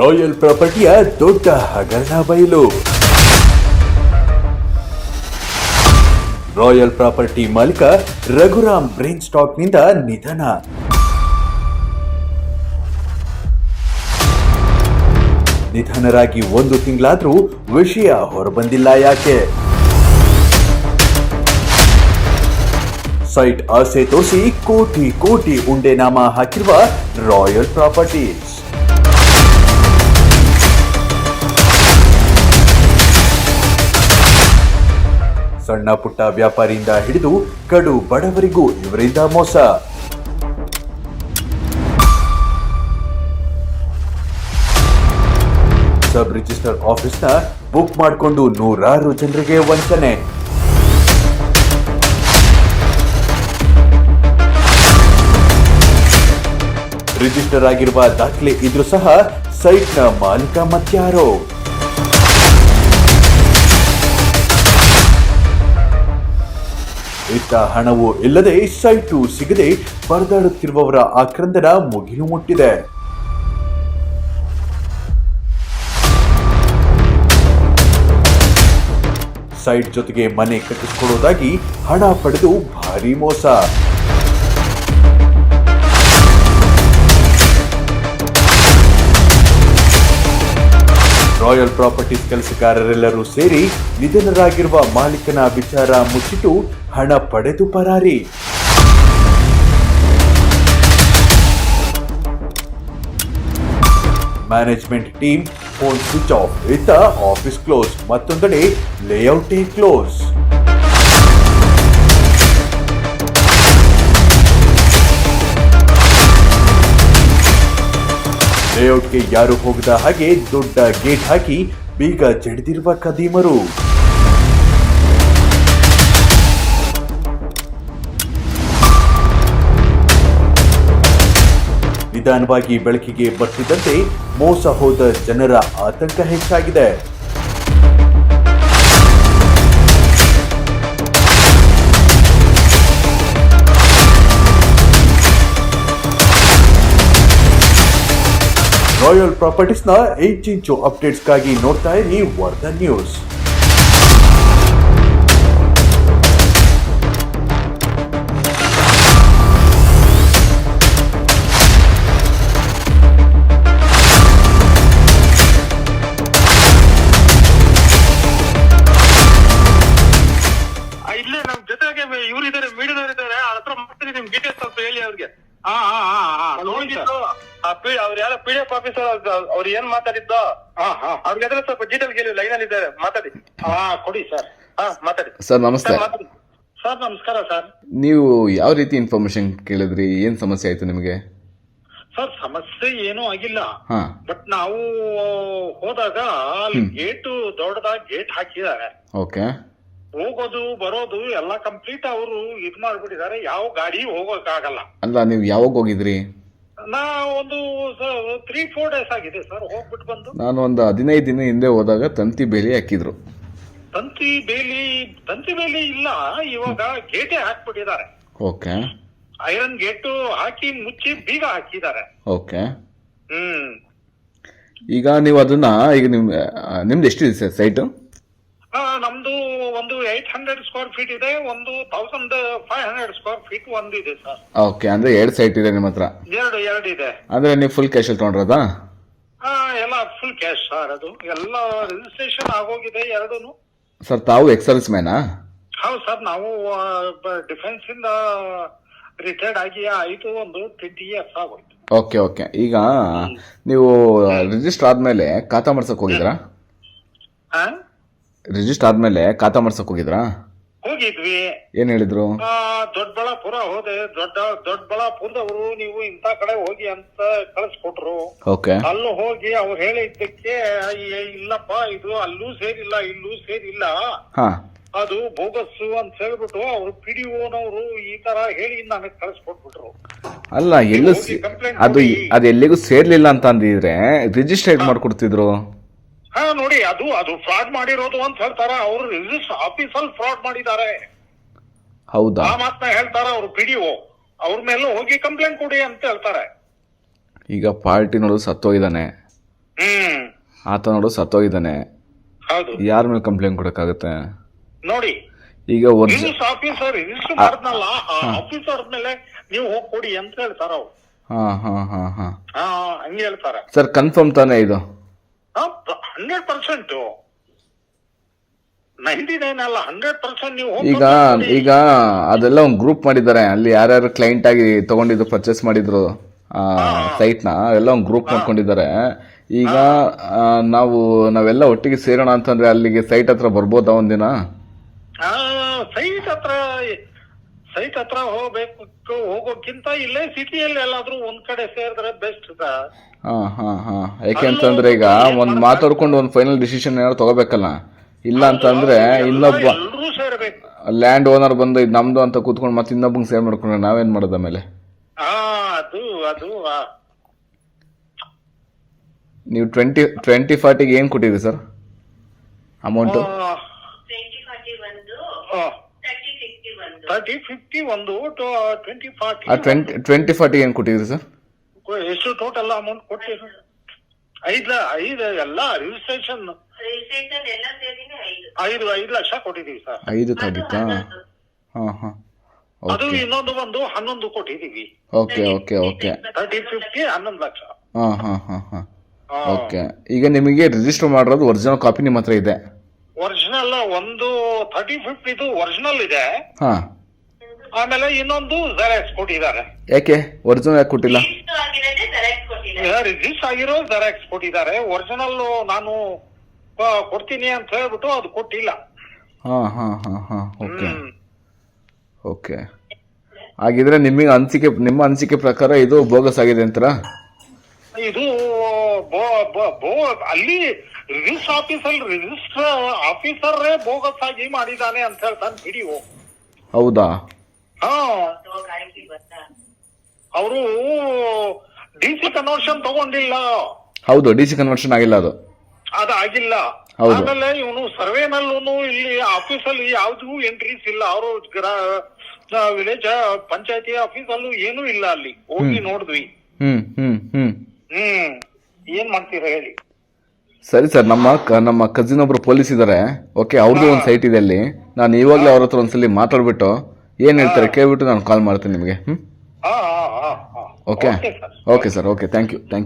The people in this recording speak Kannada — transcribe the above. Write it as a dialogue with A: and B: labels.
A: ರಾಯಲ್ ಪ್ರಾಪರ್ಟಿಯ ದೊಡ್ಡ ಹಗರಣ ಬಯಲು ರಾಯಲ್ ಪ್ರಾಪರ್ಟಿ ಮಾಲೀಕ ರಘುರಾಮ್ ಬ್ರೈನ್ ಸ್ಟಾಕ್ನಿಂದ ನಿಧನ. ನಿಧನರಾಗಿ ಒಂದು ತಿಂಗಳಾದರೂ ವಿಷಯ ಹೊರಬಂದಿಲ್ಲ ಯಾಕೆ? ಸೈಟ್ ಆಸೆ ತೋರಿಸಿ ಕೋಟಿ ಕೋಟಿ ಉಂಡೆ ನಾಮ ಹಾಕಿರುವ ರಾಯಲ್ ಪ್ರಾಪರ್ಟೀಸ್ ಸಣ್ಣ ಪುಟ್ಟ ವ್ಯಾಪಾರಿಯಿಂದ ಹಿಡಿದು ಕಡು ಬಡವರಿಗೂ ಇವರಿಂದ ಮೋಸ. ಸಬ್ ರಿಜಿಸ್ಟರ್ ಆಫೀಸ್ನ ಬುಕ್ ಮಾಡಿಕೊಂಡು ನೂರಾರು ಜನರಿಗೆ ವಂಚನೆ. ರಿಜಿಸ್ಟರ್ ಆಗಿರುವ ದಾಖಲೆ ಇದ್ರೂ ಸಹ ಸೈಟ್ನ ಮಾಲೀಕ ಮತ್ಯಾರೋ? ಇತ್ತ ಹಣವು ಇಲ್ಲದೆ ಸೈಟು ಸಿಗದೆ ಪರದಾಡುತ್ತಿರುವವರ ಆಕ್ರಂದನ ಮುಗಿಲು ಮುಟ್ಟಿದೆ ಸೈಟ್ ಜೊತೆಗೆ ಮನೆ ಕಟ್ಟಿಸಿಕೊಳ್ಳುವುದಾಗಿ ಹಣ ಪಡೆದು ಭಾರಿ ಮೋಸ. ರಾಯಲ್ ಪ್ರಾಪರ್ಟೀಸ್ ಕೆಲಸಗಾರರೆಲ್ಲರೂ ಸೇರಿ ನಿಧನರಾಗಿರುವ ಮಾಲೀಕನ ವಿಚಾರ ಮುಚ್ಚಿಟ್ಟು ಹಣ ಪಡೆದು ಪರಾರಿ. Management team phone switch off ಇತ್ತ ಆಫೀಸ್ ಕ್ಲೋಸ್ ಮತ್ತೊಂದೆಡೆ ಲೇಔಟೇ ಕ್ಲೋಸ್ ಲೇಔಟ್ಗೆ ಯಾರು ಹೋಗದ ಹಾಗೆ ದೊಡ್ಡ ಗೇಟ್ ಹಾಕಿ ಬೀಗ ಜಡಿದಿರುವ ಕದೀಮರು ನಿಧಾನವಾಗಿ ಬೆಳಕಿಗೆ ಬರ್ತಿದ್ದಂತೆ ಮೋಸ ಹೋದ ಜನರ ಆತಂಕ ಹೆಚ್ಚಾಗಿದೆ. ರಾಯಲ್ ಪ್ರಾಪರ್ಟೀಸ್ನ ಇಂಚಿಂಚು ಅಪ್ಡೇಟ್ಸ್ಗಾಗಿ ನೋಡ್ತಾ ಇರಿ ವರ್ಧನ್ ನ್ಯೂಸ್
B: ಅವ್ರು ಯಾರ ಪಿ ಡಿ ಎಫ್ ಆಫೀಸರ್ ಅವ್ರ ಏನ್ ಮಾತಾಡಿದ್ದ
C: ಹಾ ಹಾ.
B: ಅವ್ರಿಗೆ ಅದ್ರ ಸ್ವಲ್ಪ ಡೀಟೇಲ್ ಕೇಳಿ ಲೈನ್ ಅಲ್ಲಿ ಇದ್ದಾರೆ ಮಾತಾಡಿ.
C: ಹಾ ಕೊಡಿ ಸರ್.
B: ಹಾ ಮಾತಾಡಿ.
D: ಸರ್ ನಮಸ್ತೆ.
B: ಸರ್, ಮಾತಾಡಿ.
C: ಸರ್ ನಮಸ್ಕಾರ ಸರ್.
D: ನೀವು ಯಾವ ರೀತಿ ಇನ್ಫಾರ್ಮೇಶನ್ ಕೇಳಿದ್ರಿ? ಏನ್ ಸಮಸ್ಯೆ ಆಯ್ತು ನಿಮಗೆ?
C: ಸರ್ ಸಮಸ್ಯೆ ಏನೂ ಆಗಿಲ್ಲ.
D: ಹಾ.
C: ಬಟ್ ನಾವು ಹೋದಾಗ ಅಲ್ಲಿ ಗೇಟು ದೊಡ್ಡದಾಗಿ ಗೇಟ್ ಹಾಕಿದ್ದಾರೆ.
D: ಓಕೆ.
C: ಹೋಗೋದು ಬರೋದು ಎಲ್ಲ ಕಂಪ್ಲೀಟ್ ಅವರು ಇದ್ ಮಾಡ್ಬಿಟ್ಟಿದ್ದಾರೆ. ಯಾವ ಗಾಡಿ ಹೋಗೋಕ್ಕಾಗಲ್ಲ.
D: ಅಲ್ಲ ನೀವು ಯಾವಾಗ ಹೋಗಿದ್ರಿ?
C: ನಾ ಒಂದು ತ್ರೀ ಫೋರ್ ಡೇಸ್ ಆಗಿದೆ ಸರ್ ಹೋಗ್ಬಿಟ್ಟು ಬಂದು.
D: ನಾನು ಒಂದು ಹದಿನೈದು ದಿನ ಹಿಂದೆ ಹೋದಾಗ ತಂತಿ ಬೇಲಿ ಹಾಕಿದ್ರು.
C: ತಂತಿ ಬೇಲಿ ತಂತಿ ಬೇಲಿ ಇಲ್ಲ ಇವಾಗ ಗೇಟೆ ಹಾಕ್ಬಿಟ್ಟಿದ್ದಾರೆ.
D: ಓಕೆ.
C: ಐರನ್ ಗೇಟು ಹಾಕಿ ಮುಚ್ಚಿ ಬೀಗ ಹಾಕಿದ್ದಾರೆ.
D: ಓಕೆ.
C: ಹ್ಮ್.
D: ಈಗ ನೀವು ಅದನ್ನ ಈಗ ನಿಮ್ ನಿಮ್ದು ಎಷ್ಟಿದೆ ಸರ್ ಸೈಟು
C: ಆ, ನಮ್ದು ಒಂದು ಏಟ್ ಹಂಡ್ರೆಡ್ ಸ್ಕ್ವೇರ್ ಫೀಟ್ ಇದೆ ಒಂದು thousand five hundred square feet ಒಂದು ಇದೆ ಸರ್
D: ಓಕೆ ಅಂದ್ರೆ ಎರಡು ಸೈಟ್ ಇದೆ ನಿಮ್ಮ ಹತ್ರ?
C: ಎರಡು ಎರಡು ಇದೆ.
D: ಅಂದ್ರೆ ನೀವು ಫುಲ್ ಕ್ಯಾಶಲ್ಲಿ ತಗೊಂಡ್ರದಾ?
C: ಆ, ಎಲ್ಲ ಫುಲ್ ಕ್ಯಾಶ್ ಸರ್ ಅದು. ಎಲ್ಲ ರಿಜಿಸ್ಟ್ರೇಷನ್ ಆಗೋಗಿದೆ ಎರಡೂನು.
D: ಸರ್ ತಾವು ಎಕ್ಸರ್ಸ್ ಮ್ಯಾನಾ
C: ಹೌದು ಸರ್ ನಾವು ಡಿಫೆನ್ಸ್ ಇಂದ ರಿಟೈರ್ಡ್ ಆಗಿ ಆಯ್ತು ಒಂದು ಟ್ವೆಂಟಿ ಇಯರ್ಸ್ ಆಗೋಯ್ತು.
D: ಓಕೆ ಓಕೆ ಈಗ ನೀವು ರಿಜಿಸ್ಟರ್ ಆದ್ಮೇಲೆ ಖಾತಾ ಮಾಡ್ಸಕ್ ಹೋಗಿದ್ರಾ?
C: ಆ?
D: ರಿಜಿಸ್ಟರ್ ಆದ್ಮೇಲೆ ಖಾತಾ ಮಾಡ್ಸಕ್ ಹೋಗಿದ್ರಾ?
C: ಹೋಗಿದ್ವಿ.
D: ಏನ್ ಹೇಳಿದ್ರು?
C: ಆ, ದೊಡ್ಡಬಳ್ಳಾಪುರ ಹೋದೆ. ದೊಡ್ಡ ದೊಡ್ಡಬಳ್ಳಾಪುರದವರು ನೀವು ಇಂಥ ಕಡೆ ಹೋಗಿ ಅಂತ ಕಳಿಸ್ಕೊಟ್ರು.
D: ಓಕೆ
C: ಅಲ್ಲೂ ಹೋಗಿ ಅವ್ರು ಹೇಳಿದ್ದಕ್ಕೆ ಇಲ್ಲಪ್ಪ ಇದು ಅಲ್ಲೂ ಸೇರಿಲ್ಲ ಇಲ್ಲೂ ಸೇರಿಲ್ಲ.
D: ಹಾ.
C: ಅದು ಬೋಗಸ್ಸು ಅಂತ ಹೇಳ್ಬಿಟ್ಟು ಅವ್ರು ಪಿ ಡಿ ಓನವರು ಈ ತರ ಹೇಳಿ ನನಗೆ ಕಳಿಸ್ಕೊಟ್ಬಿಟ್ರು.
D: ಅಲ್ಲ ಎಲ್ಲೂ ಸೇ- ಅದು. ಅದು ಎಲ್ಲಿಗೂ ಸೇರ್ಲಿಲ್ಲ ಅಂತ ಅಂದಿದ್ರೆ ರಿಜಿಸ್ಟ್ರೇಟ್ ಮಾಡ್ಕೊಡ್ತಿದ್ರು?
C: ಹಾ ನೋಡಿ ಅದು ಅದು ಫ್ರಾಡ್ ಮಾಡಿರೋದು ಅಂತ ಹೇಳ್ತಾರ? ಅವರು ರಿಜಿಸ್ಟರ್ ಆಫೀಸಲ್ಲಿ ಫ್ರಾಡ್ ಮಾಡಿದ್ದಾರೆ.
D: ಹೌದಾ?
C: ಆ ಮಾತನ್ನ ಹೇಳ್ತಾರ ಅವ್ರು ಪಿ ಡಿ ಓ ಅವ್ರ ಮೇಲೆ ಹೋಗಿ ಕಂಪ್ಲೇಂಟ್ ಕೊಡಿ ಅಂತ ಹೇಳ್ತಾರೆ.
D: ಈಗ ಪಾರ್ಟಿ ನೋಡು ಸತ್ತೋಗಿದ್ದಾನೆ.
C: ಹ್ಮ್.
D: ಆತ ನೋಡು ಸತ್ತೋಗಿದ್ದಾನೆ.
C: ಹೌದು.
D: ಯಾರ ಮೇಲೆ ಕಂಪ್ಲೇಂಟ್ ಕೊಡಕ್ಕಾಗತ್ತೆ?
C: ನೋಡಿ
D: ಈಗ ಒಂದು
C: ರಿಜಿಸ್ಟರ್ ಆಫೀಸರ್ ರಿಜಿಸ್ಟರ್ ಮಾಡಿದ್ನಲ್ಲ ಆ ಆಫೀಸರ್ ಮೇಲೆ ನೀವು ಹೋಗಿ ಕೊಡಿ ಅಂತ ಹೇಳ್ತಾರ ಅವ್ರು.
D: ಹಾ ಹಾ ಹಾ ಹಾ.
C: ಹಾ ಹಂಗೆ ಹೇಳ್ತಾರೆ.
D: ಸರ್ ಕನ್ಫರ್ಮ್ ತಾನೇ ಇದು?
C: Hundred percent. ನೈಂಟಿ ನೈನ್ ಅಲ್ಲ ಹಂಡ್ರೆಡ್ ಪರ್ಸೆಂಟ್ ನೀವು ಹೋಗಿ
D: ಈಗ ಈಗ ಅದೆಲ್ಲ ಒಂದು ಗ್ರೂಪ್ ಮಾಡಿದ್ದಾರೆ. ಅಲ್ಲಿ ಯಾರ್ಯಾರು ಕ್ಲೈಂಟ್ ಆಗಿ ತಗೊಂಡಿದ್ರು ಪರ್ಚೇಸ್ ಮಾಡಿದ್ರು ಸೈಟ್ನ ಎಲ್ಲ ಒಂದು ಗ್ರೂಪ್ ಮಾಡ್ಕೊಂಡಿದ್ದಾರೆ. ಈಗ ನಾವು ನಾವೆಲ್ಲ ಒಟ್ಟಿಗೆ ಸೇರೋಣ ಅಂತಂದ್ರೆ ಅಲ್ಲಿಗೆ ಸೈಟ್ ಹತ್ರ ಬರ್ಬೋದಾ ಒಂದಿನ?
C: ಸೈಟ್ ಹತ್ರ ಸೈಟ್ ಹತ್ರ ಹೋಗ್ಬೇಕು ಹೋಗೋಕ್ಕಿಂತ ಇಲ್ಲೇ ಸಿಟಿಯಲ್ಲಿ ಎಲ್ಲಾದ್ರೂ ಒಂದ್ ಕಡೆ ಸೇರಿದ್ರೆ ಬೆಸ್ಟ್ ಸರ್
D: ಹಾ ಹಾ ಹಾ. ಯಾಕೆಂತಂದ್ರೆ ಈಗ ಒಂದ್ ಮಾತಾಡ್ಕೊಂಡು ಒಂದು ಫೈನಲ್ ಡಿಸಿಷನ್ ಏನಾದ್ರು ತಗೋಬೇಕಲ್ಲ? ಇಲ್ಲ ಅಂತಂದ್ರೆ ಇನ್ನೊಬ್ಬ
C: ಎಲ್ಲರೂ ಸೇರ್ಬೇಕು.
D: ಲ್ಯಾಂಡ್ ಓನರ್ ಬಂದು ಇದು ನಮ್ದು ಅಂತ ಕೂತ್ಕೊಂಡು ಮತ್ತೆ ಇನ್ನೊಬ್ಬಂಗ್ ಸೇರ್ ಮಾಡ್ಕೊಂಡ್ರೆ ನಾವೇನ್ ಮಾಡೋದ
C: ಮೇಲೆ ಅದು ಅದು
D: ನೀವು ಟ್ವೆಂಟಿ ಟ್ವೆಂಟಿ ಫಾರ್ಟಿಗೆ ಏನು ಕೊಟ್ಟಿದ್ರಿ ಸರ್? ಅಮೌಂಟು
C: ಆ,
E: ಟ್ವೆಂಟಿ ಫಾರ್ಟಿ ಒಂದು
C: ಆ,
E: ತರ್ಟಿ
C: ತರ್ಟಿ ಫಿಫ್ಟಿ ಒಂದು ಟ್ವೆಂಟಿ ಫಾರ್ಟಿ
D: ಆ ಟ್ವೆಂಟಿ ಟ್ವೆಂಟಿ ಫಾರ್ಟಿಗೆ ಏನು ಕೊಟ್ಟಿದ್ರಿ ಸರ್?
C: ಎಷ್ಟು ಟೋಟಲ್ ಅಮೌಂಟ್ ಕೊಟ್ಟಿರಿ ಐದು ಐದು ಎಲ್ಲ ರಿಜಿಸ್ಟ್ರೇಷನ್
E: ರಿಜಿಸ್ಟ್ರೇಷನ್ ಎಲ್ಲ ಸೇರಿನೇ ಐದು.
C: ಐದು ಲಕ್ಷ ಕೊಟ್ಟಿದ್ದೀವಿ ಸರ್.
D: ಐದು ತಾರೀಕಾ ಹಾಂ ಹಾಂ.
C: ಅದು ಇನ್ನೊಂದು ಒಂದು ಹನ್ನೊಂದು ಕೊಟ್ಟಿದ್ದೀವಿ.
D: Okay okay okay
C: thirty fifty ಹನ್ನೊಂದು ಲಕ್ಷ.
D: ಹಾಂ ಹಾಂ ಹಾಂ ಹಾಂ. ಓಕೆ ಈಗ ನಿಮಗೆ ರಿಜಿಸ್ಟರ್ ಮಾಡಿರೋದು ಒರಿಜಿನಲ್ ಕಾಪಿ ನಿಮ್ಮ ಹತ್ರ ಇದೆ.
C: ಒರಿಜಿನಲ್ ಒಂದು ಥರ್ಟಿ ಫಿಫ್ಟಿದು ಒರಿಜಿನಲ್ ಇದೆ.
D: ಹಾಂ.
C: ಆಮೇಲೆ ಇನ್ನೊಂದು ಜೆರಾಕ್ಸ್ ಕೊಟ್ಟಿದ್ದಾರೆ.
D: ಯಾಕೆ ಒರಿಜಿನಲ್ ಯಾಕೆ ಕೊಟ್ಟಿಲ್ಲ?
E: ರಿಜಿಸ್ಟ್ ಆಗಿರೋದೇ ಸೆಲೆಕ್ಟ್ ಕೊಟ್ಟಿದ್ದಾರೆ.
C: ರಿಜಿಸ್ಟರ್ ಆಗಿರೋ ಜೆರಾಕ್ಸ್ ಕೊಟ್ಟಿದ್ದಾರೆ. ಒರಿಜಿನಲ್ ನಾನು ಕೊಡ್ತೀನಿ ಅಂತ ಹೇಳ್ಬಿಟ್ಟು ಅದು ಕೊಟ್ಟಿಲ್ಲ.
D: ಹಾಂ ಹಾಂ ಹಾಂ ಹಾಂ ಓಕೆ.
C: ಹ್ಮ್.
D: ಓಕೆ. ಹಾಗಿದ್ರೆ ನಿಮಗೆ ಅನಿಸಿಕೆ ನಿಮ್ಮ ಅನಿಸಿಕೆ ಪ್ರಕಾರ ಇದು ಬೋಗಸ್ ಆಗಿದೆ ಅಂತಾರಾ?
C: ಇದು ಬೋ- ಬೋ- ಬೋ- ಅಲ್ಲಿ register officer register officer bogus ಆಗಿ ಮಾಡಿದ್ದಾನೆ ಅಂತ ಹೇಳ್ತಾನೆ ಹಿಡಿಯೋ
D: ಹೌದಾ?
C: ಅವರು ಡಿ ಸಿ ಕನ್ವರ್ಷನ್ ತಗೊಂಡಿಲ್ಲ.
D: ಹೌದು ಡಿ ಸಿ ಕನ್ವರ್ಷನ್ ಆಗಿಲ್ಲ ಅದು.
C: ಅದು
D: ಆಗಿಲ್ಲ
C: ಆಮೇಲೆ ಇವನು ಸರ್ವೇನಲ್ಲೂ ಇಲ್ಲಿ ಆಫೀಸಲ್ಲಿ ಯಾವ್ದು ಎಂಟ್ರೀಸ್ ಇಲ್ಲ. ಅವರು ವಿಲೇಜ್ ಪಂಚಾಯತಿ ಆಫೀಸಲ್ಲೂ ಏನೂ ಇಲ್ಲ ಅಲ್ಲಿ. ಹೋಗಿ ನೋಡಿದ್ವಿ.
D: ಹ್ಮ್ ಹ್ಮ್ ಹ್ಮ್.
C: ಹ್ಮ್. ಏನ್ ಮಾಡ್ತೀರಾ ಹೇಳಿ.
D: ಸರಿ ಸರ್ ನಮ್ಮ ನಮ್ಮ ಕಸಿನ್ ಒಬ್ರು ಪೊಲೀಸ್ ಇದ್ದಾರೆ ಓಕೆ ಅವ್ರದ್ದು ಒಂದು ಸೈಟ್ ಇದೆ ಅಲ್ಲಿ. ನಾನು ಇವಾಗಲೇ ಅವ್ರ ಹತ್ರ ಒಂದ್ಸಲಿ ಮಾತಾಡ್ಬಿಟ್ಟು ಏನ್ ಹೇಳ್ತಾರೆ? ಕೇಳ್ಬಿಟ್ಟು ನಾನು ಕಾಲ್ ಮಾಡ್ತೀನಿ ನಿಮಗೆ. ಹ್ಮ್?
C: ಹಾ ಹಾ ಹಾ ಹಾ.
D: Okay
C: okay sir
D: okay sir okay thank you thank you